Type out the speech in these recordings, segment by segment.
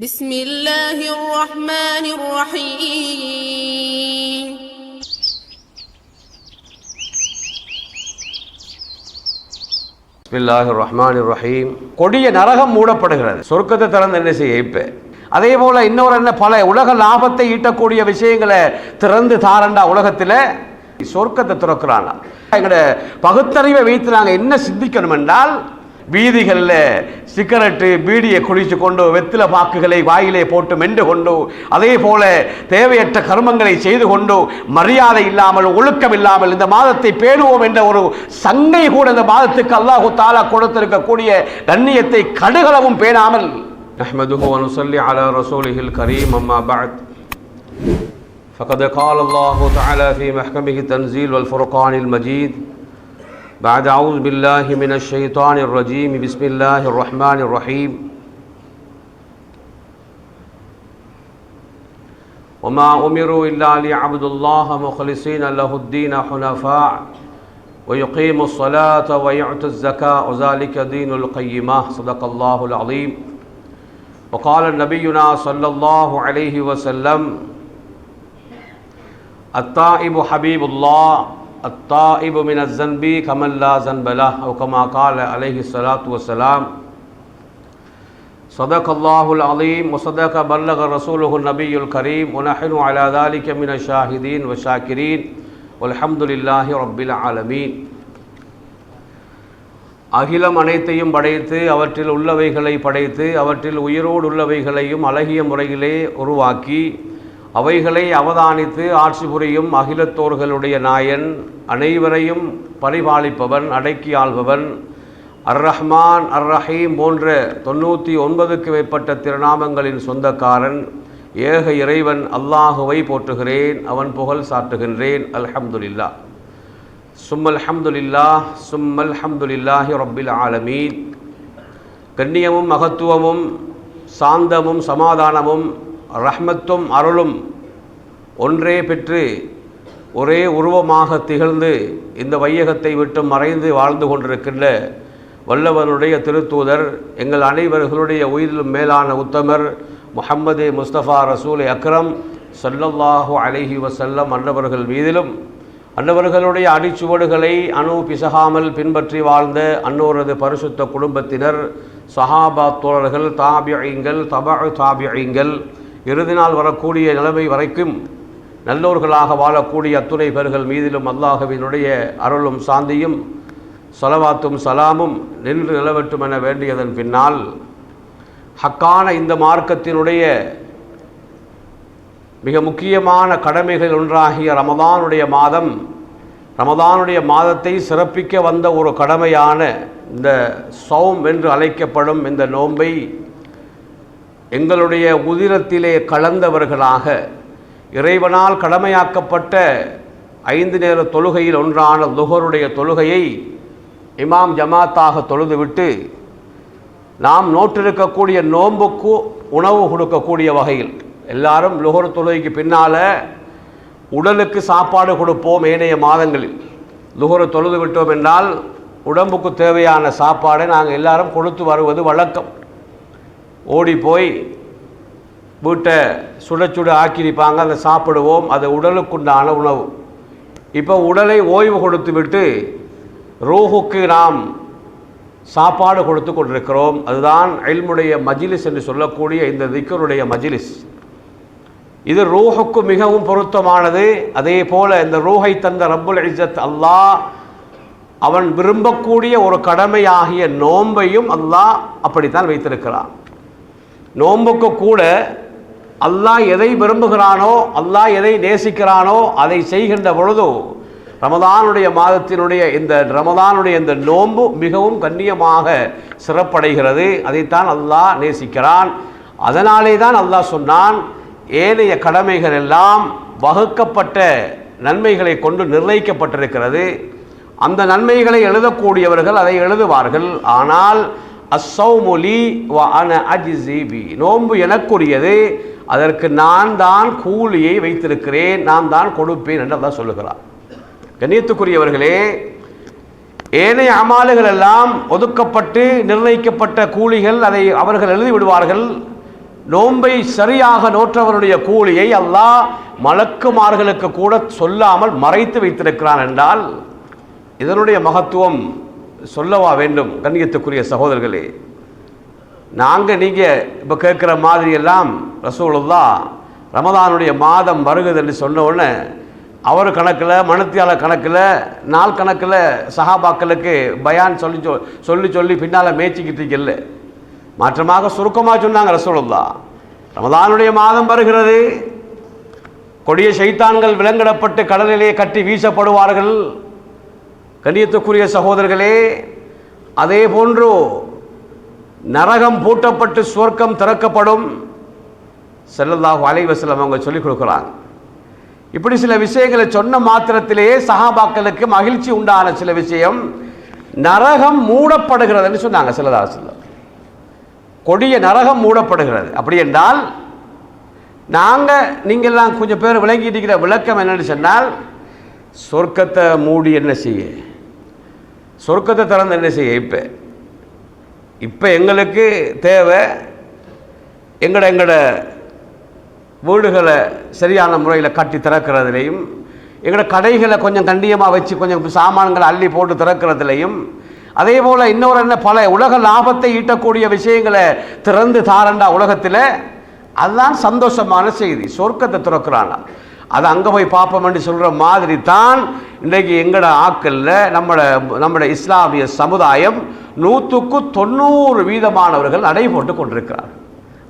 بسم الله الرحمن الرحيم பிஸ்மில்லாஹி ரஹ்மான் ரஹீம் கொடிய நரகம் மூடப்படுகிறது சொர்க்கத்தை திறந்து என்ன செய்ய இப்ப அதே போல இன்னொரு என்ன பல உலக லாபத்தை ஈட்டக்கூடிய விஷயங்களை திறந்து தாரண்டா உலகத்தில் சொர்க்கத்தை திறக்கிறானா எங்களோட பகுத்தறிவை வைத்து நாங்கள் என்ன சிந்திக்கணும் என்றால் வீதிகளில் சிகரெட்டு பீடியை குடிச்சு கொண்டு வெத்தில பாக்குகளை வாயிலே போட்டு மென்று கொண்டு அதே போல தேவையற்ற கர்மங்களை செய்து கொண்டு மரியாதை இல்லாமல் ஒழுக்கம் இல்லாமல் இந்த மாதத்தை பேணுவோம் என்ற ஒரு சங்கை கூட இந்த மாதத்துக்கு அல்லாஹு தாலா கொடுத்திருக்கக்கூடிய கண்ணியத்தை கடுகளவும் பேணாமல் نحمده ونصلي على رسوله الكريم أما بعد فقد قال الله تعالى في محكمه التنزيل والفرقان المجيد بعد أعوذ بالله من الشيطان الرجيم. بسم الله الرحمن الرحيم. وما أمروا إلا ليعبدوا الله مخلصين له الدين حنفاء ويقيموا الصلاة ويعطوا الزكاة. وذلك دين القيمة. صدق الله العظيم. وقال نبينا صلى الله عليه وسلم التائب حبيب الله. التائب من الذنب كمن لا ذنب له أو كما قال عليه الصلاة والسلام صدق الله العظيم وصدق بلغ رسوله النبي الكريم ونحن على ذلك من الشاهدين والشاكرين والحمد لله رب العالمين அகிலம் அனைத்தையும் படைத்து அவற்றில் உள்ளவைகளை படைத்து அவற்றில் உயிரோடு உள்ளவைகளையும் அழகிய முறையிலே உருவாக்கி அவைகளை அவதானித்து ஆட்சி புரியும் அகிலத்தோர்களுடைய நாயன் அனைவரையும் பரிபாலிப்பவன் அடக்கி ஆள்பவன் அர் ரஹ்மான் அர் ரஹீம் போன்ற தொண்ணூற்றி ஒன்பதுக்கு மேற்பட்ட திருநாமங்களின் சொந்தக்காரன் ஏக இறைவன் அல்லாஹுவை போற்றுகிறேன் அவன் புகழ் சாட்டுகின்றேன் அல்ஹம்துலில்லா. சும்மல் ஹம்துலில்லா சும்மல் ஹம்துலில்லாஹி ரப்பில் ஆலமீன். கண்ணியமும் மகத்துவமும் சாந்தமும் சமாதானமும் ரஹ்மத்தும் அருளும் ஒன்றே பெற்று ஒரே உருவமாக திகழ்ந்து இந்த வையகத்தை விட்டு மறைந்து வாழ்ந்து கொண்டிருக்கின்ற வல்லவனுடைய திருத்தூதர் எங்கள் அனைவர்களுடைய உயிரிலும் மேலான உத்தமர் முஹம்மது முஸ்தபா ரசூல் அக்ரம் சல்லல்லாஹு அலஹி வசல்லம் அன்னவர்கள் மீதிலும் அன்னவர்களுடைய அடிச்சுவடுகளை அணு பிசகாமல் பின்பற்றி வாழ்ந்த அன்னோரது பரிசுத்த குடும்பத்தினர் சஹாபா தோழர்கள் தாபியங்கள் தபா தாபியங்கள் இறுதி நாள் வரக்கூடிய நிலைமை வரைக்கும் நல்லோர்களாக வாழக்கூடிய அத்துணை பேர்கள் மீதிலும் அல்லாஹவினுடைய அருளும் சாந்தியும் சலவாத்தும் சலாமும் நின்று நிலவட்டும் என வேண்டியதன் பின்னால் ஹக்கான இந்த மார்க்கத்தினுடைய மிக முக்கியமான கடமைகள் ஒன்றாகிய ரமதானுடைய மாதம் ரமதானுடைய மாதத்தை சிறப்பிக்க வந்த ஒரு கடமையான இந்த சௌம் என்று அழைக்கப்படும் இந்த நோன்பை எங்களுடைய உதிரத்திலே கலந்தவர்களாக இறைவனால் கடமையாக்கப்பட்ட ஐந்து நேர தொழுகையில் ஒன்றான துகருடைய தொழுகையை இமாம் ஜமாத்தாக தொழுதுவிட்டு நாம் நோற்றிருக்கக்கூடிய நோன்புக்கு உணவு கொடுக்கக்கூடிய வகையில் எல்லாரும் லுகர் தொழுகைக்கு பின்னால் உடலுக்கு சாப்பாடு கொடுப்போம் ஏனைய மாதங்களில். லுகரை தொழுது விட்டோம் என்றால் உடம்புக்கு தேவையான சாப்பாடை நாங்கள் எல்லாரும் கொடுத்து வருவது வழக்கம். ஓடி போய் வீட்டை சுட சுட ஆக்கியிருப்பாங்க அதை சாப்பிடுவோம் அது உடலுக்குண்டான உணவு. இப்போ உடலை ஓய்வு கொடுத்து விட்டு ரூஹுக்கு நாம் சாப்பாடு கொடுத்து கொண்டிருக்கிறோம். அதுதான் எல்முடைய மஜிலிஸ் என்று சொல்லக்கூடிய இந்த திக்கருடைய மஜிலிஸ். இது ரூஹுக்கு மிகவும் பொருத்தமானது. அதே போல் இந்த ரூஹை தந்த ரப்புல் இஜத் அல்லாஹ் அவன் விரும்பக்கூடிய ஒரு கடமையாகிய நோன்பையும் அல்லாஹ் அப்படித்தான் வைத்திருக்கிறான். நோன்புக்கு கூட அல்லாஹ் எதை விரும்புகிறானோ அல்லாஹ் எதை நேசிக்கிறானோ அதை செய்கின்ற பொழுது ரமதானுடைய மாதத்தினுடைய இந்த ரமதானுடைய இந்த நோன்பு மிகவும் கண்ணியமாக சிறப்படைகிறது. அதைத்தான் அல்லாஹ் நேசிக்கிறான். அதனாலே தான் அல்லாஹ் சொன்னான் ஏனைய கடமைகள் எல்லாம் வகுக்கப்பட்ட நன்மைகளை கொண்டு நிர்ணயிக்கப்பட்டிருக்கிறது. அந்த நன்மைகளை எழுதக்கூடியவர்கள் அதை எழுதுவார்கள். ஆனால் அசௌமுலி வ அன அஜிசிபி நோன்பு எனக்குரியது அதற்கு நான் தான் கூலியை வைத்திருக்கிறேன் நான் தான் கொடுப்பேன் என்று அதான் சொல்லுகிறார் கண்ணியத்துக்குரியவர்களே ஏனைய அமாலுகள் எல்லாம் ஒதுக்கப்பட்டு நிர்ணயிக்கப்பட்ட கூலிகள் அதை அவர்கள் எழுதி விடுவார்கள். நோன்பை சரியாக நோற்றவருடைய கூலியை அல்லாஹ் மலக்குமார்களுக்கு கூட சொல்லாமல் மறைத்து வைத்திருக்கிறான் என்றால் இதனுடைய மகத்துவம் சொல்லவா வேண்டும் கண்ணியத்துக்குரிய சகோதரர்களே. நாங்கள் நீங்கள் இப்போ கேட்குற மாதிரியெல்லாம் ரசூலுல்லா ரமதானுடைய மாதம் வருகுதுன்னு சொன்ன உடனே அவர் கணக்கில் மனத்தியால கணக்கில் நாள் கணக்கில் சஹாபாக்களுக்கு பயான் சொல்லி சொ- சொல்லி சொல்லி பின்னால் மேய்ச்சிக்கிட்டு இல்லை மாற்றமாக சுருக்கமாக சொன்னாங்க ரசூலுல்லா ரமதானுடைய மாதம் வருகிறது. கொடிய சைத்தான்கள் விலங்கிடப்பட்டு கடலிலே கட்டி வீசப்படுவார்கள். கண்ணியத்துக்குரிய சகோதரர்களே அதே போன்று நரகம் பூட்டப்பட்டு சுவர்க்கம் திறக்கப்படும் செல்லதாக அலைவசலம் அவங்க சொல்லிக் கொடுக்குறாங்க. இப்படி சில விஷயங்களை சொன்ன மாத்திரத்திலேயே சஹாபாக்களுக்கு மகிழ்ச்சி உண்டான சில விஷயம் நரகம் மூடப்படுகிறதுன்னு சொன்னாங்க செல்லதாக அலைஹி கொடிய நரகம் மூடப்படுகிறது. அப்படி என்றால் நாங்கள் நீங்கள்லாம் கொஞ்சம் பேர் விளங்கிட்டு இருக்கிற விளக்கம் என்னன்னு சொன்னால் சொர்க்கத்தை மூடி என்ன செய்ய? சொர்க்கத்தை திறந்து என்ன செய்ய? இப்போ இப்போ எங்களுக்கு தேவை எங்கட எங்கட வீடுகளை சரியான முறையில் கட்டி திறக்கிறதுலையும் எங்களோட கடைகளை கொஞ்சம் கண்டியமாக வச்சு கொஞ்சம் சாமான்களை அள்ளி போட்டு திறக்கிறதுலையும் அதே போல் இன்னொரு என்ன பல உலக லாபத்தை ஈட்டக்கூடிய விஷயங்களை திறந்து தாரண்டா உலகத்தில் அதுதான் சந்தோஷமான செய்தி. சொர்க்கத்தை திறக்கிறானா? அதை அங்கே போய் பார்ப்போம்னு சொல்கிற மாதிரி தான் இன்றைக்கு எங்களோட ஆக்களில் நம்மளோட நம்மட இஸ்லாமிய சமுதாயம் நூற்றுக்கு தொண்ணூறு வீதமானவர்கள் நடைபோட்டு கொண்டிருக்கிறார்.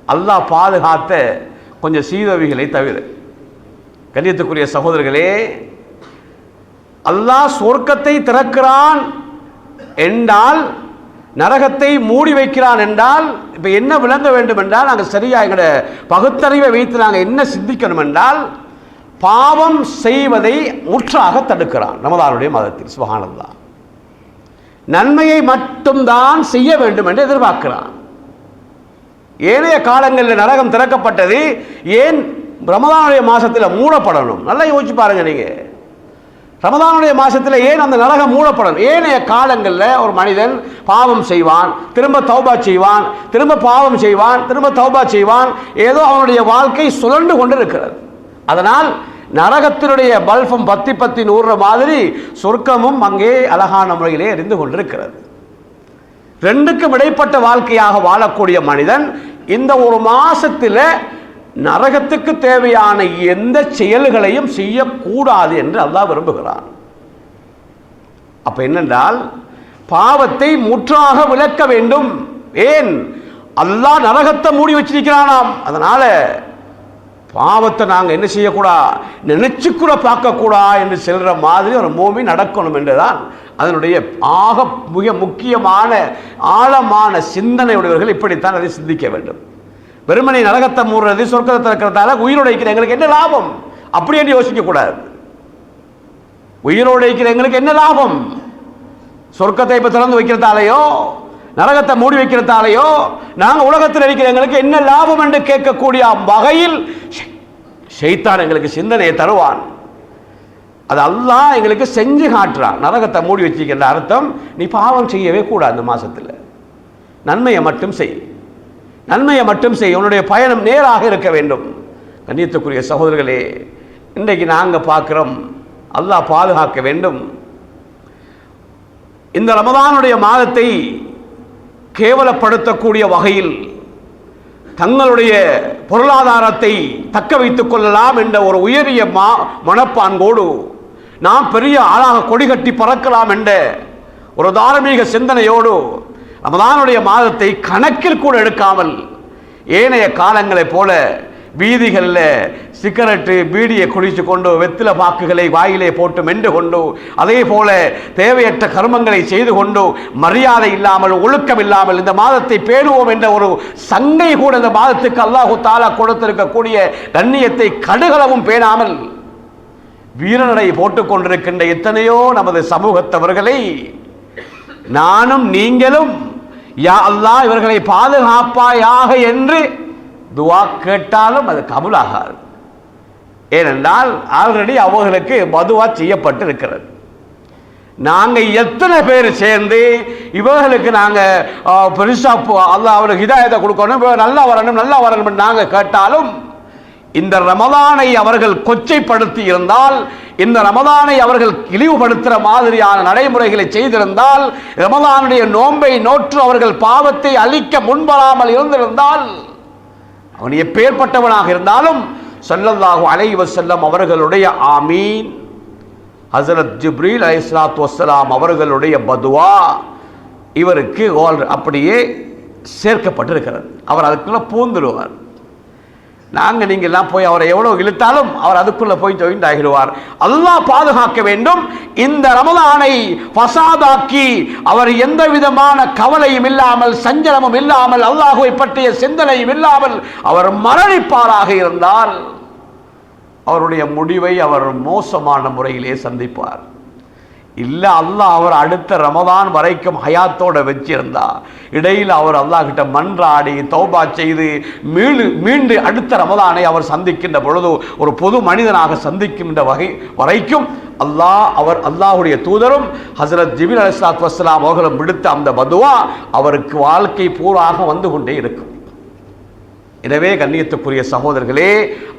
அல்லாஹ் பாதுகாத்த கொஞ்சம் சீதவிகளை தவிர. கண்ணியத்துக்குரிய சகோதரர்களே அல்லாஹ் சொர்க்கத்தை திறக்கிறான் என்றால் நரகத்தை மூடி வைக்கிறான் என்றால் இப்போ என்ன விளங்க வேண்டும் என்றால் நாங்கள் சரியாக எங்களோட பகுத்தறிவை வைத்து நாங்கள் என்ன சிந்திக்கணும் என்றால் பாவம் செய்வதை முற்றாக தடுக்கிறான். ரமதானுடைய மதத்தில் சுபஹானல்லாஹ் நன்மையை மட்டும்தான் செய்ய வேண்டும் என்று எதிர்பார்க்கிறான். ஏனைய காலங்களில் நரகம் திறக்கப்பட்டது ஏன் ரமதானுடைய மாசத்தில் மூடப்படணும்? நல்லா யோசிச்சு பாருங்க நீங்க. ரமதானுடைய மாசத்தில் ஏன் அந்த நரகம் மூடப்படணும்? ஏனைய காலங்களில் ஒரு மனிதன் பாவம் செய்வான் திரும்ப தௌபா செய்வான் திரும்ப பாவம் செய்வான் திரும்ப தௌபா செய்வான் ஏதோ அவனுடைய வாழ்க்கை சுழண்டு கொண்டு இருக்கிறது அதனால் நரகத்தினுடைய பல்பம் பத்தி பத்தி நூறுற மாதிரி சொர்க்கமும் அங்கே அழகான முறையிலே எரிந்து கொண்டிருக்கிறது. ரெண்டுக்கும் இடைப்பட்ட வாழ்க்கையாக வாழக்கூடிய மனிதன் இந்த ஒரு மாசத்தில் நரகத்துக்கு தேவையான எந்த செயல்களையும் செய்யக்கூடாது என்று அல்லாஹ் விரும்புகிறான். அப்ப என்னென்றால் பாவத்தை முற்றாக விளக்க வேண்டும். ஏன்? அல்லாஹ் நரகத்தை மூடி வச்சிருக்கிறானாம். அதனால பாவத்தை நாங்கள் என்ன செய்யக்கூடா? நினச்சி கூட பார்க்கக்கூடா என்று செல்கிற மாதிரி ஒரு மூமி நடக்கணும் என்றுதான் அதனுடைய ஆக மிக முக்கியமான ஆழமான சிந்தனை உடையவர்கள் இப்படித்தான் அதை சிந்திக்க வேண்டும். வெறுமனை நரகத்தை மூடுறது சொர்க்கத்தை இருக்கிறதால உயிரோடு இருக்கிற எங்களுக்கு என்ன லாபம்? அப்படி என்று யோசிக்கக்கூடாது. உயிரோடு இருக்கிற எங்களுக்கு என்ன லாபம்? சொர்க்கத்தை இப்போ திறந்து வைக்கிறதாலேயோ நரகத்தை மூடி வைக்கிறதாலேயோ நாங்கள் உலகத்தில் இருக்கிற எங்களுக்கு என்ன லாபம் என்று கேட்கக்கூடிய வகையில் செய்தான் எங்களுக்கு சிந்தனையை தருவான். அது அல்லாஹ் எங்களுக்கு செஞ்சு காட்டுறான். நரகத்தை மூடி வச்சிருக்கின்ற அர்த்தம் நீ பாவம் செய்யவே கூடாது அந்த மாதத்தில் நன்மையை மட்டும் செய். நன்மையை மட்டும் செய். உன்னுடைய பயணம் நேராக இருக்க வேண்டும். கண்ணியத்துக்குரிய சகோதரர்களே இன்றைக்கு நாங்கள் பார்க்குறோம் அல்லாஹ் பாதுகாக்க வேண்டும். இந்த ரமதானுடைய மாதத்தை கேவலப்படுத்தக்கூடிய வகையில் தங்களுடைய பொருளாதாரத்தை தக்க வைத்துக் கொள்ளலாம் என்ற ஒரு உயரிய மா மனப்பான்போடு நாம் பெரிய ஆளாக கொடி கட்டி பறக்கலாம் என்ற ஒரு தார்மீக சிந்தனையோடு ரமதானுடைய மாதத்தை கணக்கில் கூட எடுக்காமல் ஏனைய காலங்களைப் போல வீதிகளில் சிகரெட்டு பீடியை குடித்து கொண்டு வெத்தில பாக்குகளை வாயிலே போட்டு மென்று கொண்டு அதே போல தேவையற்ற கர்மங்களை செய்து கொண்டு மரியாதை இல்லாமல் ஒழுக்கம் இல்லாமல் இந்த மாதத்தை பேணுவோம் என்ற ஒரு சங்கை கூட இந்த மாதத்துக்கு அல்லாஹு தாலா கொடுத்திருக்கக்கூடிய கண்ணியத்தை கடுகளவும் பேணாமல் வீரநடை போட்டுக்கொண்டிருக்கின்ற எத்தனையோ நமது சமூகத்தவர்களை நானும் நீங்களும் யா அல்லா இவர்களை பாதுகாப்பாயாக என்று துவா கேட்டாலும் அது கபுலாகாது. ஏனென்றால் ஆல்ரெடி அவர்களுக்கு மதுவா செய்யப்பட்டு இருக்கிறது நாங்கள் எத்தனை பேர் சேர்ந்து இவர்களுக்கு நாங்கள் பெருசாக போ- அல்லாஹ் அவருக்கு இதாயத்தை கொடுக்கணும் நல்லா வரணும் நல்லா வரணும் நாங்கள் கேட்டாலும் இந்த ரமதானை அவர்கள் கொச்சைப்படுத்தி இருந்தால் இந்த ரமதானை அவர்கள் இழிவுபடுத்துகிற மாதிரியான நடைமுறைகளை செய்திருந்தால் ரமதானுடைய நோன்பை நோற்று அவர்கள் பாவத்தை அழிக்க முன்வராமல் இருந்திருந்தால் அவன் எப்பேற்பட்டவனாக இருந்தாலும் ஸல்லல்லாஹு அலைவ செல்லம் அவர்களுடைய ஆமீன். ஹசரத் ஜிப்ரீல் அலைஹிஸ்ஸலாத்து வசலாம் அவர்களுடைய பதுவா இவருக்கு அப்படியே சேர்க்கப்பட்டிருக்கிறது. அவர் அதுக்குள்ள பூந்துடுவார். நாங்கள் நீங்கள்லாம் போய் அவரை எவ்வளவு இழுத்தாலும் அவர் அதுக்குள்ளே போய் ஜாயின் ஆகிடுவார். அல்லாஹ் பாதுகாக்க வேண்டும். இந்த ரமதானை பசாதாக்கி அவர் எந்த விதமான கவலையும் இல்லாமல் சஞ்சலமும் இல்லாமல் அல்லாஹுவை பற்றிய சிந்தனையும் இல்லாமல் அவர் மரணிப்பாராக இருந்தால் அவருடைய முடிவை அவர் மோசமான முறையிலே சந்திப்பார். இல்லை அல்லாஹ் அவர் அடுத்த ரமதான் வரைக்கும் ஹயாத்தோட வச்சிருந்தா. இடையில் அவர் அல்லாஹ்கிட்ட மன்றாடி தௌபா செய்து மீண்டு மீண்டு அடுத்த ரமதானை அவர் சந்திக்கின்ற பொழுது ஒரு பொது மனிதனாக சந்திக்கின்ற வகை வரைக்கும் அல்லாஹ் அவர் அல்லாஹுடைய தூதரும் ஹசரத் ஜிபில் அலிஸ்லாத் வஸ்லாம் அவர்களும் விடுத்த அந்த பதுவா அவருக்கு வாழ்க்கை பூராக வந்து கொண்டே இருக்கும். எனவே கண்ணியத்துக்குரிய சகோதரர்களே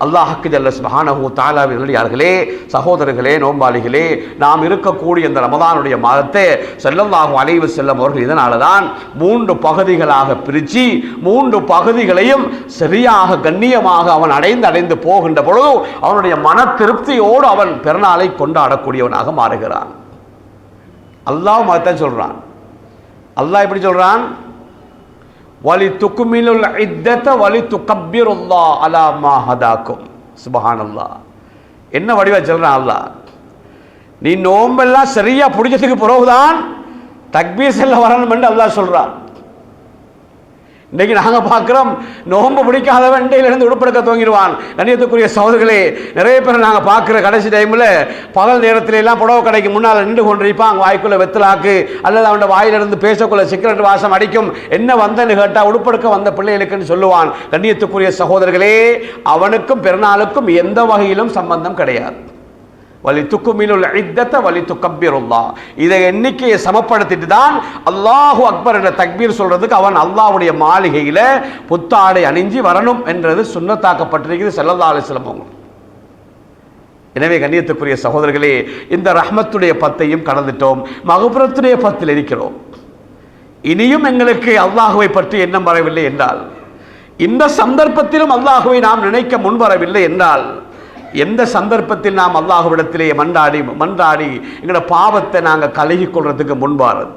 அல்லாஹக்கு ஜல்ல சுபஹானஹு தாலாவின் நல்லடியார்களே சகோதரர்களே நோம்பாளிகளே நாம் இருக்கக்கூடிய இந்த ரமதானுடைய மாதத்தை செல்லல்லாகும் அலைவு செல்லும் அவர்கள் இதனால தான் மூன்று பகுதிகளாக பிரித்து மூன்று பகுதிகளையும் சரியாக கண்ணியமாக அவன் அடைந்து அடைந்து போகின்ற பொழுது அவனுடைய மன திருப்தியோடு அவன் பிறநாளை கொண்டாடக்கூடியவனாக மாறுகிறான். அல்லாஹ் மதத்தை சொல்கிறான் அல்லாஹ் எப்படி சொல்கிறான் வலி துக்குமிலுல் இத்தத்தை வலி துக்கப்பிருல்லா அலா மா ஹதாக்கும். சுபஹானல்லா என்ன வடிவா சொல்றான் அல்லாஹ்? நீ நோம்பெல்லாம் சரியா பிடிச்சதுக்கு பிறகுதான் தக்பீர் செல்ல வரணும் என்று அல்லாஹ் சொல்றான். இன்றைக்கு நாங்கள் பார்க்குறோம் நோம்பு பிடிக்காதவன் இருந்து உடுப்படுக்க துவங்கிடுவான். கண்ணியத்துக்குரிய சோதர்களே நிறைய பேர் நாங்கள் பார்க்குற கடைசி டைமில் பகல் நேரத்துல எல்லாம் புடவை கடைக்கு முன்னால் நின்று கொண்டிருப்பான். வாய்க்குள்ள வெத்தலாக்கு அல்லது அவனோட வாயிலிருந்து பேசக்குள்ள சிக்கரெட் வாசம் அடிக்கும். என்ன வந்தன்னு கேட்டால் உடுப்படுக்க வந்த பிள்ளைகளுக்குன்னு சொல்லுவான். கண்ணியத்துக்குரிய சகோதரர்களே அவனுக்கும் பிறநாளுக்கும் எந்த வகையிலும் சம்பந்தம் கிடையாது. வலி துக்குமிலுல் இத்தத்தை வலி துக்கப்பிருல்லா இதை எண்ணிக்கையை சமப்படுத்திட்டு தான் அல்லாஹு அக்பர் என்ற தக்பீர் சொல்றதுக்கு அவன் அல்லாஹ்வுடைய மாளிகையில் புத்தாடை அணிஞ்சு வரணும் என்றது சுண்ணத்தாக்கப்பட்டிருக்கிறது ஸல்லல்லாஹு அலைஹி எனவே கண்ணியத்துக்குரிய சகோதரர்களே இந்த ரஹ்மத்துடைய பத்தையும் கடந்துட்டோம். மகபுரத்துடைய பத்தில் இருக்கிறோம். இனியும் எங்களுக்கு அல்லாஹுவை பற்றி எண்ணம் வரவில்லை என்றால் இந்த சந்தர்ப்பத்திலும் அல்லாஹுவை நாம் நினைக்க முன்வரவில்லை என்றால் எந்த சந்தர்ப்பத்தில் நாம் அல்லாஹுவிடத்திலே மன்றாடி மன்றாடி எங்களோட பாவத்தை நாங்கள் கலகி கொள்றதுக்கு முன்பாரது.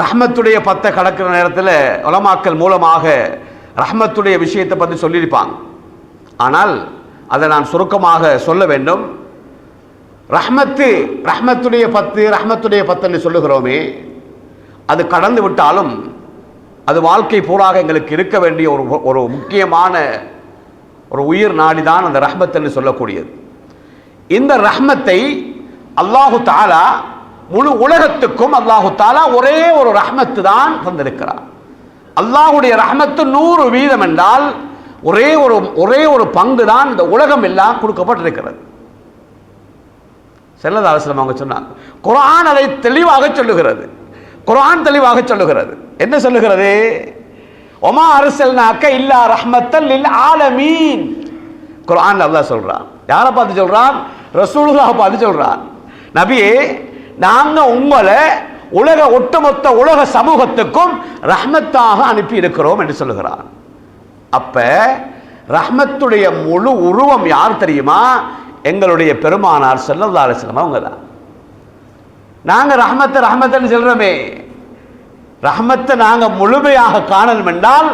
ரஹ்மத்துடைய பத்தை கடக்கிற நேரத்தில் உலமாக்கல் மூலமாக ரஹ்மத்துடைய விஷயத்தை பற்றி சொல்லியிருப்பாங்க. ஆனால் அதை நான் சுருக்கமாக சொல்ல வேண்டும். ரஹ்மத்து ரஹ்மத்துடைய பத்து ரஹ்மத்துடைய பத்துன்னு சொல்லுகிறோமே அது கடந்து விட்டாலும் அது வாழ்க்கை பூராக எங்களுக்கு இருக்க வேண்டிய ஒரு ஒரு முக்கியமான ஒரு உயிர் நாடி தான் அந்த ரஹ்மத் என்று சொல்லக்கூடியது. இந்த ரஹ்மத்தை அல்லாஹு தாலா முழு உலகத்துக்கும் அல்லாஹு தாலா ஒரே ஒரு ரஹ்மத்து தான் தந்திருக்கிறார். அல்லாஹுடைய ரஹ்மத்து நூறு வீதம் என்றால் ஒரே ஒரு ஒரே ஒரு பங்கு தான் இந்த உலகம் எல்லாம் கொடுக்கப்பட்டிருக்கிறது. செல்லத அவங்க சொன்னாங்க குரான் அதை தெளிவாக சொல்லுகிறது. குரான் தெளிவாக சொல்லுகிறது. என்ன சொல்லுகிறது? ஒமா அரசல்னாக்க இல்லா ரஹ்மத்தல் இல் ஆலமீன். குரான் அல்லா சொல்கிறான் யாரை பார்த்து சொல்கிறான் ரசூலுல்லாஹ் பார்த்து சொல்கிறான் நபியே நாங்கள் உங்களை உலக ஒட்டுமொத்த உலக சமூகத்துக்கும் ரஹ்மத்தாக அனுப்பி இருக்கிறோம் என்று சொல்லுகிறான். அப்ப ரஹ்மத்துடைய முழு உருவம் யார் தெரியுமா? எங்களுடைய பெருமானார் ஸல்லல்லாஹு அலைஹி அவங்க தான் நாங்கள் ரஹ்மத்தை ரஹ்மத்துன்னு சொல்கிறோமே ரஹமத்தை நாங்கள் முழுமையாக காணணும் என்றால்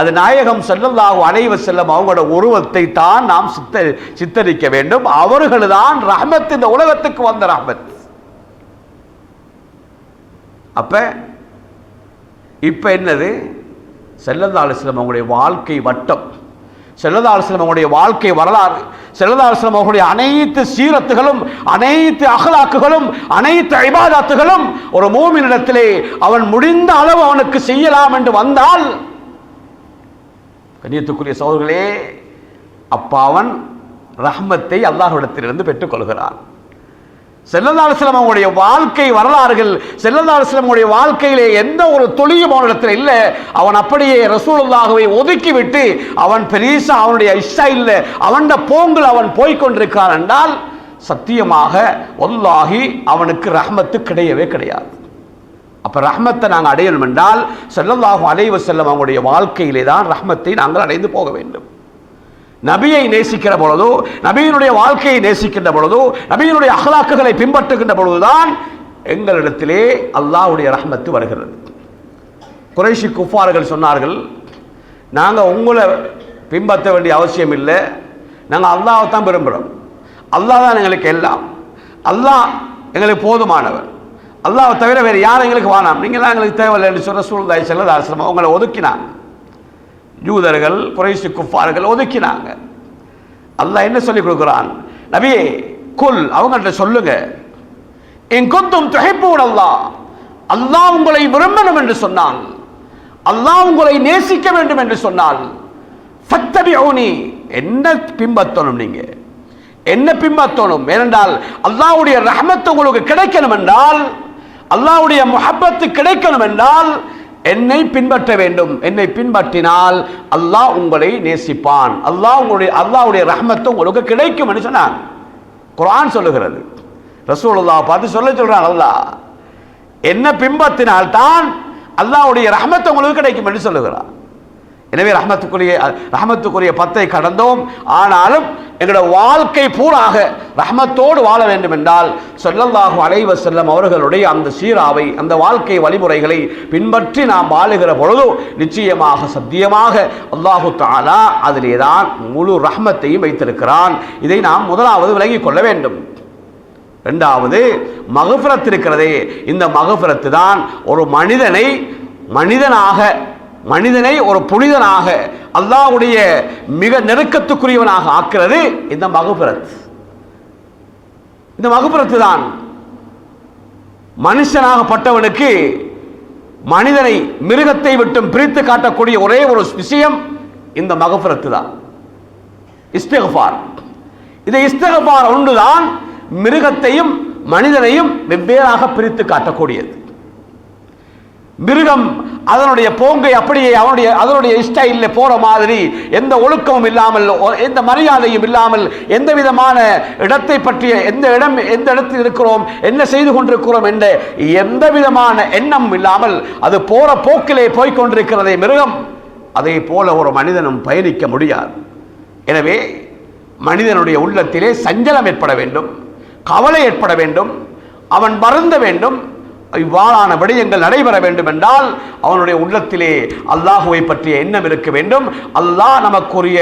அது நாயகம் ஸல்லல்லாஹு அலைவ செல்லும் அவங்களோட உருவத்தை தான் நாம் சித்த சித்தரிக்க வேண்டும். அவர்கள் தான் ரஹமத் இந்த உலகத்துக்கு வந்த ரஹமத். அப்ப இப்ப என்னது? செல்லல்லா அலிஸ்லம் அவங்களுடைய வாழ்க்கை வட்டம். செல்லல்லா அவங்களுடைய வாழ்க்கை வரலாறு செல்லல்லா அவங்களுடைய அனைத்து சீரத்துகளும் அனைத்து அகலாக்குகளும் அனைத்து ஐபாதாத்துகளும் ஒரு மூமினிடத்திலே அவன் முடிந்த அளவு அவனுக்கு செய்யலாம் என்று வந்தால் கண்ணியத்துக்குரிய சோதர்களே அப்பா அவன் ரஹ்மத்தை அல்லாஹ்விடத்திலிருந்து பெற்றுக்கொள்கிறான். செல்லதாரஸ்லம் அவங்களுடைய வாழ்க்கை வரலாறுகள் செல்லதாரஸ்லம் அவங்களுடைய வாழ்க்கையிலே எந்த ஒரு தொழியும் அவனிடத்தில் இல்லை. அவன் அப்படியே ரசூலுல்லாகவே ஒதுக்கிவிட்டு அவன் பெரிசா அவனுடைய இஷ்டா இல்லை அவன் போங்கில் அவன் போய்கொண்டிருக்கான் என்றால் சத்தியமாக ஒல்லாகி அவனுக்கு ரஹ்மத்து கிடையவே கிடையாது. அப்போ ரஹ்மத்தை நாங்கள் அடையணும் என்றால் செல்லந்தாகும் அலைவ செல்லம் அவங்களுடைய வாழ்க்கையிலே தான் ரஹ்மத்தை நாங்கள் அடைந்து போக வேண்டும். நபியை நேசிக்கிற பொழுதோ நபியினுடைய வாழ்க்கையை நேசிக்கின்ற பொழுதோ நபியினுடைய அகலாக்குகளை பின்பற்றுகின்ற பொழுதுதான் எங்களிடத்திலே அல்லாஹ்வுடைய ரஹ்மத்து வருகிறது. குறைஷி குஃபார்கள் சொன்னார்கள் நாங்கள் உங்களை பின்பற்ற வேண்டிய அவசியம் இல்லை. நாங்கள் அல்லாஹை தான் விரும்புகிறோம் அல்லாஹ் தான் எங்களுக்கு எல்லாம். அல்லாஹ் எங்களுக்கு போதுமானவர். அல்லாவை தவிர வேறு யார் எங்களுக்கு வானாம் நீங்களாம் எங்களுக்கு தேவையில்லைன்னு சொல்ல சூழ்ந்தாய் செல்லதாசிரமம் அவங்களை ஒதுக்கினாங்க. யூதர்கள் குறைசி குஃபார்கள் ஒதுக்கினாங்க. அல்லாஹ் என்ன சொல்லி கொடுக்குறான்? நபியே குல் அவங்கள்ட்ட சொல்லுங்க. என் கொத்தும் துகைப்பூன் அல்லாஹ். அல்லாஹ் உங்களை விரும்பணும் என்று சொன்னான். அல்லாஹ் உங்களை நேசிக்க வேண்டும் என்று சொன்னால் ஃபத்தபிஊனி. என்ன பின்பற்றணும் நீங்க? என்ன பின்பற்றணும்? ஏனென்றால் அல்லாவுடைய ரஹமத்து உங்களுக்கு கிடைக்கணும் என்றால் அல்லாவுடைய முஹப்பத்து கிடைக்கணும் என்றால் என்னை பின்பற்ற வேண்டும். என்னை பின்பற்றினால் அல்லாஹ் உங்களை நேசிப்பான். அல்லாஹ் உங்களுடைய அல்லாஹ்வுடைய ரஹமத்து உங்களுக்கு கிடைக்கும் என்று சொன்னான் குர்ஆன் சொல்லுகிறது. ரசூலுல்லா பார்த்து சொல்ல சொல்றான் அல்லாஹ். என்ன பின்பற்றினால் தான் அல்லாஹ்வுடைய ரஹமத்து உங்களுக்கு கிடைக்கும் என்று சொல்லுகிறான் எனவே ரஹமத்துக்குரிய ரஹமத்துக்குரிய பத்தை கடந்தோம். ஆனாலும் எங்களோட வாழ்க்கை பூராக ரஹமத்தோடு வாழ வேண்டும் என்றால் சொல்லல்லாஹு அலைவ செல்லம் அவர்களுடைய அந்த சீராவை அந்த வாழ்க்கை வழிமுறைகளை பின்பற்றி நாம் வாழுகிற பொழுது நிச்சயமாக சத்தியமாக அல்லாஹு தாலா அதிலே தான் முழு ரஹமத்தையும் வைத்திருக்கிறான். இதை நாம் முதலாவது விளங்கிக் கொள்ள வேண்டும். ரெண்டாவது மகஃபரத் இருக்கிறதே. இந்த மகஃபரத்து தான் ஒரு மனிதனை மனிதனாக மனிதனை ஒரு புனிதனாக அல்லாஹ்வுடைய மிக நெருக்கத்துக்குரியவனாக ஆக்கிறது இந்த மகுபுரத். இந்த மகுபுரத்து தான் மனுஷனாகப்பட்டவனுக்கு மனிதனை மிருகத்தை விட்டும் பிரித்து காட்டக்கூடிய ஒரே ஒரு விஷயம் இந்த மகபுரத்து தான். இஸ்தகபார் இந்த இஸ்தகபார் ஒன்றுதான் மிருகத்தையும் மனிதனையும் வெவ்வேறாக பிரித்து காட்டக்கூடியது. மிருகம் அதனுடைய போங்கை அப்படியே அவனுடைய அதனுடைய ஸ்டைலில் போற மாதிரி எந்த ஒழுக்கமும் இல்லாமல் எந்த மரியாதையும் இல்லாமல் எந்த விதமான இடத்தை பற்றிய எந்த இடம் எந்த இடத்தில் இருக்கிறோம் என்ன செய்து கொண்டிருக்கிறோம் என்ற எந்த விதமான எண்ணம் இல்லாமல் அது போற போக்கிலே போய்கொண்டிருக்கிறதே மிருகம். அதே போல ஒரு மனிதனும் பயணிக்க முடியாது. எனவே மனிதனுடைய உள்ளத்திலே சஞ்சலம் ஏற்பட வேண்டும் கவலை ஏற்பட வேண்டும் அவன் மருந்த வேண்டும் இவ்வாறான விடயங்கள் நடைபெற வேண்டும் என்றால் அவனுடைய உள்ளத்திலே அல்லாஹுவை பற்றிய எண்ணம் இருக்க வேண்டும். அல்லாஹ் நமக்குரிய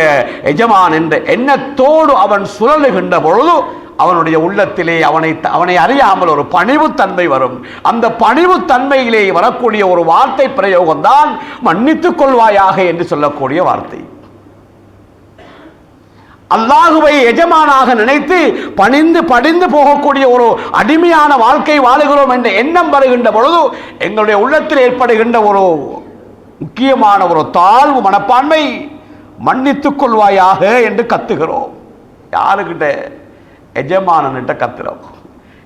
எஜமான் என்ற எண்ணத்தோடு அவன் சுழலுகின்ற பொழுது அவனுடைய உள்ளத்திலே அவனை அவனை அறியாமல் ஒரு பணிவுத்தன்மை வரும். அந்த பணிவுத்தன்மையிலே வரக்கூடிய ஒரு வார்த்தை பிரயோகம்தான் மன்னித்துக் கொள்வாயாக என்று சொல்லக்கூடிய வார்த்தை. அல்லாஹுவை எஜமானாக நினைத்து பணிந்து படிந்து போகக்கூடிய ஒரு அடிமையான வாழ்க்கை வாழுகிறோம் என்ற எண்ணம் வருகின்ற பொழுது எங்களுடைய உள்ளத்தில் ஏற்படுகின்ற ஒரு முக்கியமான ஒரு தாழ்வு மனப்பான்மை மன்னித்துக் கொள்வாயாக என்று கத்துகிறோம். யாருக்கிட்ட எஜமானன்கிட்ட கத்துறோம்.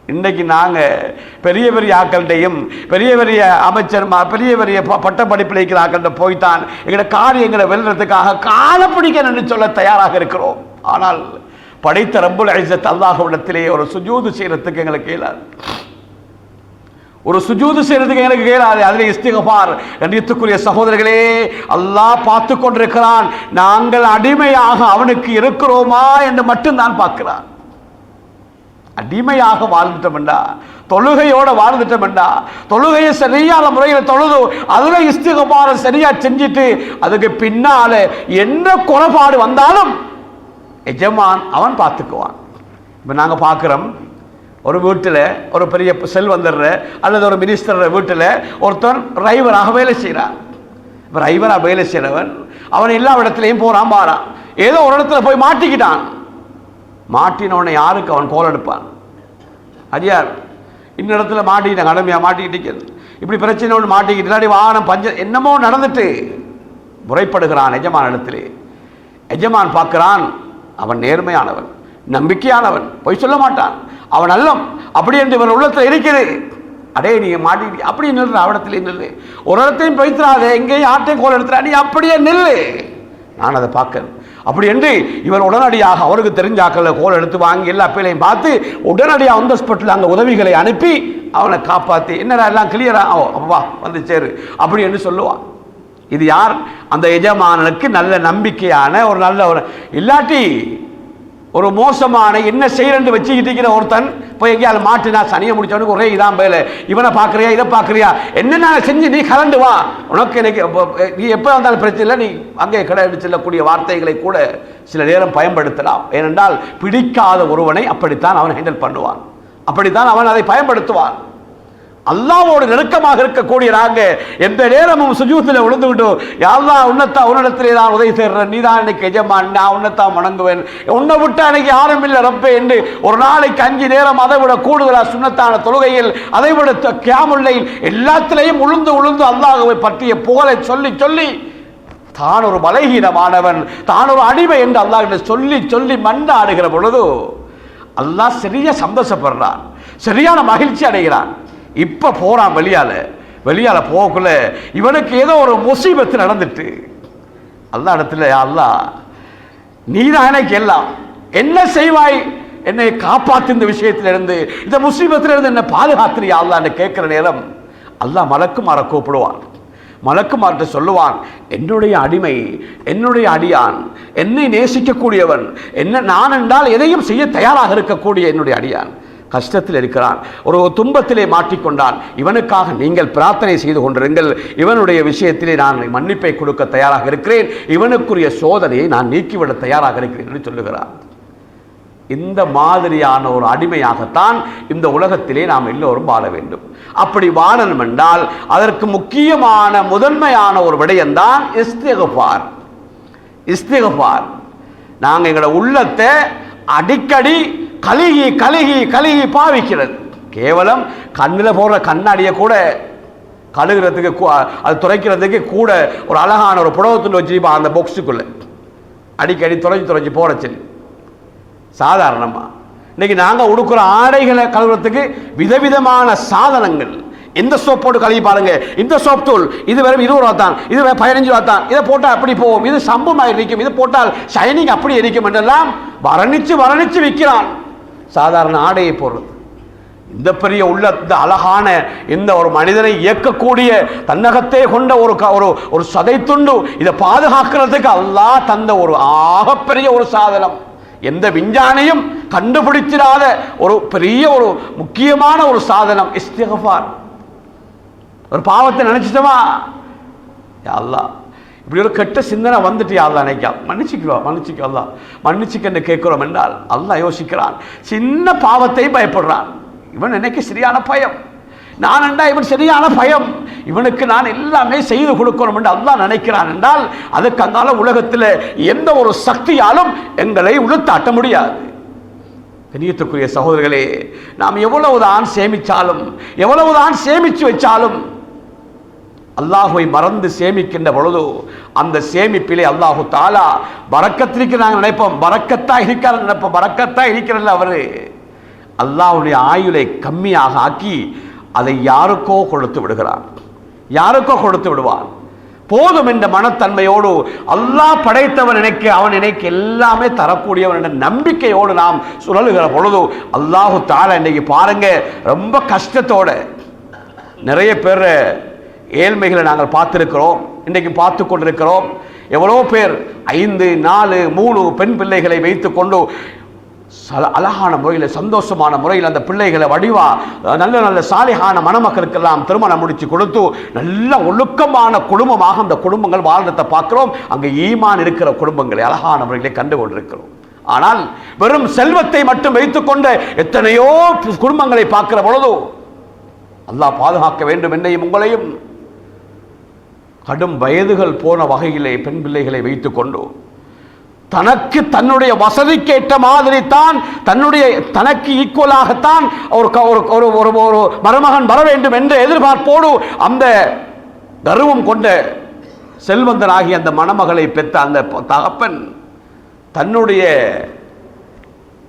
இன்றைக்கி நாங்கள் பெரிய பெரிய ஆக்கள்கிட்டையும் பெரிய பெரிய அமைச்சர் பெரிய பெரிய ப- பட்ட படிப்பில் இருக்கிற ஆக்கள்கிட்ட போய்த்தான் எங்களோட காரியங்களை வெல்றதுக்காக கால பிடிக்கணும்னு சொல்ல தயாராக இருக்கிறோம். ஆனால் படைத்த ரம்புல் ஐசத் அல்லாஹ்விடத்திலே ஒரு சுஜூது செய்யறதுக்கு எங்களுக்கு இயலாது. ஒரு சுஜூது செய்யறதுக்கு எனக்கு கேளாது அதில் இஸ்திகபார் கண்ணியத்துக்குரிய சகோதரர்களே அல்லாஹ் பார்த்து கொண்டிருக்கிறான் நாங்கள் அடிமையாக அவனுக்கு இருக்கிறோமா என்று மட்டும்தான் பார்க்கிறான். அடிமையாக வாழ்ந்துட்டோம்டா. தொழுகையோட வாழ்ந்துட்டோம்டா. தொழுகையை சரியான முறையில் தொழுது அதுல இஸ்திகபார சரியா செஞ்சுட்டு அதுக்கு பின்னால என்ன குறைபாடு வந்தாலும் எஜமான் அவன் பார்த்துக்குவான். இப்போ நாங்கள் பார்க்குறோம் ஒரு வீட்டில் ஒரு பெரிய செல் வந்துடுற அல்லது ஒரு மினிஸ்டர் வீட்டில் ஒருத்தன் டிரைவராக வேலை செய்கிறான் இப்போ டிரைவராக வேலை செய்கிறவன் அவன் எல்லா இடத்துலையும் போகிறான் பாறான். ஏதோ ஒரு இடத்துல போய் மாட்டிக்கிட்டான். மாட்டினவனை யாருக்கு அவன் கோல் எடுப்பான்? அடியார் இந்த இடத்துல மாட்டிக்கிட்டான் கடமையாக மாட்டிக்கிட்டு இப்படி பிரச்சனை ஒன்று மாட்டிக்கிட்டு இல்லாட்டி வாகனம் பஞ்ச என்னமோ நடந்துட்டு. முறைப்படுகிறான் எஜமான் இடத்துல. எஜமான் பார்க்குறான் அவன் நேர்மையானவன் நம்பிக்கையானவன் பொய் சொல்ல மாட்டான். அவன் அல்லம் அப்படி என்று இவன் உள்ளத்தில் இருக்கிறது. அடே நீ மாட்டி அப்படியே நில்லு அவடத்திலே நில்லு. ஒரு இடத்தையும் பைத்திராத எங்கேயும் ஆட்டையும் கோல் எடுத்துறா நீ அப்படியே நில்லு. நான் அதை பார்க்கிறேன் அப்படி என்று இவர் உடனடியாக அவருக்கு தெரிஞ்சாக்கல கோல் எடுத்து வாங்கி எல்லா பிள்ளையும் பார்த்து உடனடியாக அந்த ஸ்பாட்டில் அங்கே உதவிகளை அனுப்பி அவனை காப்பாற்றி என்னடா எல்லாம் கிளியரா ஓ அப்பா வந்து சேரு. அப்படி என்று சொல்லுவான். இது யார்? அந்த எஜமானனுக்கு நல்ல நம்பிக்கையான ஒரு நல்ல ஒரு இல்லாட்டி ஒரு மோசமான என்ன செய்யறன்னு வச்சுக்கிட்டு இருக்கிற ஒருத்தன் போய் எங்கேயாவது மாட்டினா சனியை முடிச்சவனுக்கு ஒரே இதான் பேல இவனை பார்க்குறியா இதை பார்க்குறியா? என்னென்ன செஞ்சு நீ கலந்து வா. உனக்கு எனக்கு நீ எப்போ வந்தாலும் பிரச்சனை இல்லை. நீ அங்கே கடை செல்லக்கூடிய வார்த்தைகளை கூட சில நேரம் பயன்படுத்தலாம். ஏனென்றால் பிடிக்காத ஒருவனை அப்படித்தான் அவன் ஹேண்டில் பண்ணுவான். அப்படித்தான் அவன் அதை பயன்படுத்துவான். அல்லாவோடு நெருக்கமாக இருக்கக்கூடிய நாங்க எந்த நேரமும் சுஜூத்தில் விழுந்துவிட்டோம் விட்டோம் உன்னத்தா உன்னிடத்திலே நான் உதவி செய்கிறேன். நீ தான் எனக்கு எஜமான் நான் உன்னத்தான் வணங்குவேன். உன்னை விட்டு அன்னைக்கு யாரும் இல்லை ரப்பே என்று ஒரு நாளைக்கு அஞ்சு நேரம் அதை விட கூடுதலாக சுண்ணத்தான தொழுகையில் அதை விட த- எல்லாத்திலையும் உளுந்து உளுந்து அல்லாஹுவை பற்றிய புகழை சொல்லி சொல்லி தான் ஒரு பலகீனமானவன் தான் ஒரு அடிமை என்று அல்லாஹ் சொல்லி சொல்லி மண்டாடுகிற பொழுது அல்லாஹ் சரியா சந்தோஷப்படுறான். சரியான மகிழ்ச்சி அடைகிறான். இப்போ போறான் வெளியால். வெளியால போகக்குள்ள இவனுக்கு ஏதோ ஒரு முசீபத்து நடந்துட்டு. அல்லா இடத்துல அல்லாஹ் நீதான் எனக்கு எல்லாம். என்ன செய்வாய்? என்னை காப்பாத்து இந்த விஷயத்திலிருந்து. இந்த முசீபத்திலிருந்து என்ன பாதுகாத்துறியா அல்லான்னு கேட்குற நேரம் அல்லாஹ் மலக்குமார கூப்பிடுவான். மலக்குமார்ட்ட சொல்லுவான் என்னுடைய அடிமை என்னுடைய அடியான் என்னை நேசிக்கக்கூடியவன் என்ன நான் என்றால் எதையும் செய்ய தயாராக இருக்கக்கூடிய என்னுடைய அடியான். கஷ்டத்தில் இருக்கிறான். ஒரு துன்பத்திலே மாட்டிக்கொண்டான். இவனுக்காக நீங்கள் பிரார்த்தனை செய்து கொண்டிருங்கள். இவனுடைய விஷயத்திலே நான் மன்னிப்பை கொடுக்க தயாராக இருக்கிறேன். இவனுக்குரிய சோதனையை நான் நீக்கிவிட தயாராக இருக்கிறேன் என்று சொல்லுகிறார். இந்த மாதிரியான ஒரு அடிமையாகத்தான் இந்த உலகத்திலே நாம் எல்லோரும் வாழ வேண்டும். அப்படி வாழணும் என்றால் அதற்கு முக்கியமான முதன்மையான ஒரு விடயம்தான் இஸ்திகபார் இஸ்திகபார் நாங்கள் எங்களோட உள்ளத்தை அடிக்கடி கழுகி கழுகி கழுகி பாவிக்கிறது. கேவலம் கண்ணில் போடுற கண்ணாடியை கூட கழுகுறதுக்கு அது துறைக்கிறதுக்கு கூட ஒரு அழகான ஒரு புடவத்துண்டு வச்சிருப்பான் அந்த பாக்ஸுக்குள்ளே அடிக்கடி துடைச்சி துறைஞ்சி போட சொல்லி இன்றைக்கி நாங்கள் நாங்க உடுக்கிற ஆடைகளை கழுவுறதுக்கு விதவிதமான சாதனங்கள். இந்த சோப் போட்டு கழுவி பாருங்க. இந்த சோப் தூள் இது வெறும் இருபது ரூபா தான். இது வெறும் பதினஞ்சு ரூபா தான். இதை போட்டால் அப்படி போகும். இது சம்பமாக இருக்கும் இது போட்டால் ஷைனிங் அப்படி இருக்கும் என்றெல்லாம் வரணிச்சு வரணிச்சு விற்கிறான். சாதாரண ஆடையை போடுறது. இந்த பெரிய உள்ள இந்த அழகான இந்த ஒரு மனிதனை இயக்கக்கூடிய தன்னகத்தே கொண்ட ஒரு க- ஒரு ஒரு சதை துண்டு இதை பாதுகாக்கிறதுக்கு அல்லாஹ் தந்த ஒரு ஆகப்பெரிய ஒரு சாதனம். எந்த விஞ்ஞானியும் கண்டுபிடிச்சிடாத ஒரு பெரிய ஒரு முக்கியமான ஒரு சாதனம் இஸ்திகஃபார். ஒரு பாவத்தை நினைச்சிட்டோமா? அல்லா அல்லாஹ். இப்படி ஒரு கெட்ட சிந்தனை வந்துட்டு அல்லா நினைக்கா மன்னிச்சுக்குவா மன்னிச்சுக்கு அல்லாஹ். மன்னிச்சுக்கன்னு கேட்குறோம் என்றால் அல்லா யோசிக்கிறான். சின்ன பாவத்தை பயப்படுறான். இவன் எனக்கு சரியான பயம்? நான் என்றா இவன் சரியான பயம். இவனுக்கு நான் எல்லாமே செய்து கொடுக்கணும் என்று அல்லா நினைக்கிறான் என்றால் அதுக்கு அந்தால உலகத்தில் எந்த ஒரு சக்தியாலும் எங்களை உளுத்தாட்ட முடியாது. கண்ணியத்துக்குரிய சகோதரர்களே நாம் எவ்வளவுதான் எவ்வளவு எவ்வளவுதான் சேமித்து வச்சாலும் அல்லாஹுவை மறந்து சேமிக்கின்ற பொழுது அந்த சேமிப்பிலே அல்லாஹு தாலா பறக்கத்திற்கு நாங்கள் நினைப்போம். பறக்கத்தா இருக்கிற நினைப்போம். பறக்கத்தா இருக்கிறல்ல அவரு. அல்லாஹுடைய ஆயுளை கம்மியாக ஆக்கி அதை யாருக்கோ கொடுத்து விடுகிறான். யாருக்கோ கொடுத்து விடுவான். போதும் என்ற மனத்தன்மையோடு அல்லாஹ் படைத்தவன் நினைக்க அவன் நினைக்க எல்லாமே தரக்கூடியவன் என்ற நம்பிக்கையோடு நாம் சுழலுகிற பொழுது அல்லாஹு தாலா இன்னைக்கு பாருங்க ரொம்ப கஷ்டத்தோட. நிறைய பேர் ஏழ்மைகளை நாங்கள் பார்த்துருக்கிறோம் இன்றைக்கு பார்த்து கொண்டிருக்கிறோம். எவ்வளோ பேர் ஐந்து நாலு மூணு பெண் பிள்ளைகளை வைத்துக்கொண்டு சல அழகான முறையில் சந்தோஷமான முறையில் அந்த பிள்ளைகளை வடிவா நல்ல நல்ல சாலிகான மணமக்களுக்கெல்லாம் திருமணம் முடிச்சு கொடுத்து நல்ல ஒழுக்கமான குடும்பமாக அந்த குடும்பங்கள் வாழ்றதை பார்க்குறோம். அங்கே ஈமான் இருக்கிற குடும்பங்களை அழகான முறையிலே கண்டு கொண்டிருக்கிறோம். ஆனால் வெறும் செல்வத்தை மட்டும் வைத்துக்கொண்டு எத்தனையோ குடும்பங்களை பார்க்கிற பொழுதோ அல்லாஹ் பாதுகாக்க வேண்டும் என்னையும் உங்களையும் கடும் வயதுகள் போன வகையிலே பெண் பிள்ளைகளை வைத்துக்கொண்டு தனக்கு தன்னுடைய வசதிக்கேற்ற மாதிரி தான் தன்னுடைய தனக்கு ஈக்குவலாகத்தான் ஒரு க- ஒரு ஒரு ஒரு ஒரு மருமகன் வர வேண்டும் என்ற எதிர்பார்ப்போடு அந்த கர்வம் கொண்ட செல்வந்தனாகிய அந்த மணமகளை பெற்ற அந்த தகப்பன் தன்னுடைய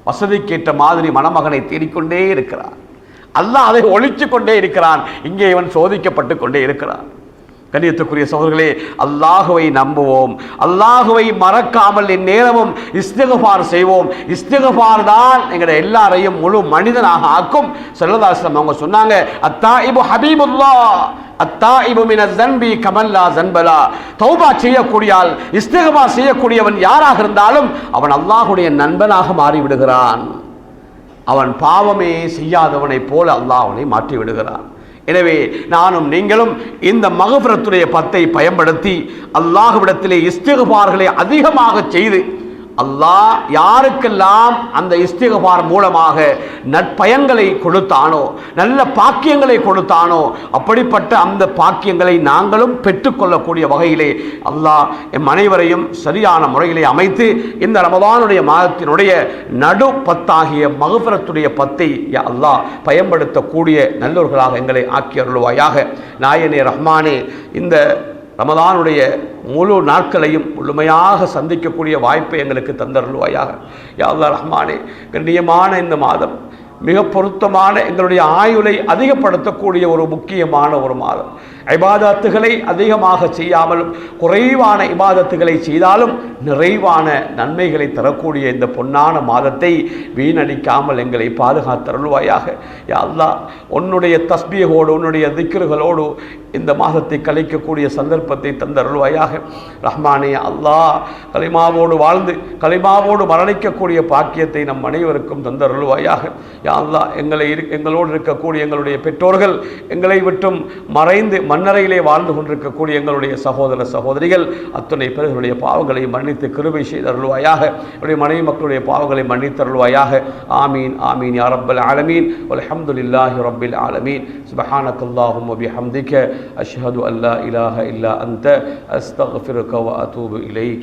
வசதிக்கேற்ற மாதிரி மணமகனை தேடிக்கொண்டே இருக்கிறான். அல்லாஹ் அதை ஒழிச்சு கொண்டே இருக்கிறான். இங்கே இவன் சோதிக்கப்பட்டு கொண்டே இருக்கிறான். கண்ணியத்துக்குரிய சோதர்களே அல்லாஹுவை நம்புவோம். அல்லாஹுவை மறக்காமல் இந்நேரமும் இஸ்திகபார் செய்வோம். இஸ்திகபார் தான் எங்களை எல்லாரையும் முழு மனிதனாக ஆக்கும். செல்லதாசனம் அவங்க சொன்னாங்க அத்தா இபு ஹபீபுல்லா அத்தா கமல்லா தௌபா செய்யக்கூடியால் இஸ்திகபா செய்யக்கூடியவன் யாராக இருந்தாலும் அவன் அல்லாஹுடைய நண்பனாக மாறிவிடுகிறான். அவன் பாவமே செய்யாதவனைப் போல அல்லாஹ் அவனை மாற்றி விடுகிறான் எனவே நானும் நீங்களும் இந்த மகபுரத்துடைய பத்தை பயன்படுத்தி அல்லாஹுவிடத்திலே இஸ்திகுபார்களை அதிகமாக செய்து அல்லாஹ் யாருக்கெல்லாம் அந்த இஸ்திகபார் மூலமாக நற்பயன்களை கொடுத்தானோ நல்ல பாக்கியங்களை கொடுத்தானோ அப்படிப்பட்ட அந்த பாக்கியங்களை நாங்களும் பெற்றுக்கொள்ளக்கூடிய வகையிலே அல்லாஹ் எம் அனைவரையும் சரியான முறையிலே அமைத்து இந்த ரமதானுடைய மாதத்தினுடைய நடு பத்தாகிய மகபுரத்துடைய பத்தை அல்லாஹ் பயன்படுத்தக்கூடிய நல்லவர்களாக எங்களை ஆக்கி அருள்வாயாக. நாயனே ரஹ்மானே இந்த ரமதானுடைய முழு நாட்களையும் முழுமையாக சந்திக்கக்கூடிய வாய்ப்பை எங்களுக்கு தந்தருள்வாயாக. யாவ்லா ரஹ்மானே கண்ணியமான இந்த மாதம் மிக பொருத்தமான எங்களுடைய ஆயுளை அதிகப்படுத்தக்கூடிய ஒரு முக்கியமான ஒரு மாதம். இபாதத்துகளை அதிகமாக செய்யாமலும் குறைவான இபாதத்துகளை செய்தாலும் நிறைவான நன்மைகளை தரக்கூடிய இந்த பொன்னான மாதத்தை வீணடிக்காமல் எங்களை பாதுகாத்தருள்வாயாக. யா அல்லாஹ் உன்னுடைய தஸ்பியகோடு உன்னுடைய திக்ருகளோடு இந்த மாதத்தை கலைக்கக்கூடிய சந்தர்ப்பத்தை தந்தருள்வாயாக. ரஹ்மானே அல்லாஹ் கலிமாவோடு வாழ்ந்து கலிமாவோடு மரணிக்கக்கூடிய பாக்கியத்தை நம் அனைவருக்கும் தந்தருள்வாயாக. யாழ்லா எங்களை இரு எங்களோடு இருக்கக்கூடிய எங்களுடைய பெற்றோர்கள் எங்களை விட்டும் மறைந்து மண்ணறையிலே வாழ்ந்து கொண்டிருக்கக்கூடிய எங்களுடைய சகோதர சகோதரிகள் அத்துணை பேர்களுடைய பாவங்களை மன்னித்து கிருபை செய்தருள்வாயாக. என்னுடைய மனைவி மக்களுடைய பாவங்களை மன்னித்தருள்வாயாக. ஆமீன் ஆமீன் யா ரப்பல் ஆலமீன். வல்ஹம்துலில்லாஹி ரப்பில் ஆலமீன். சுப்ஹானக்கல்லாஹும்ம பிஹம்திக அஷ்ஹது அல்லா இலாஹ இல்லா அந்த அஸ்தக்ஃபிருக வ அத்தூபு இலைக்.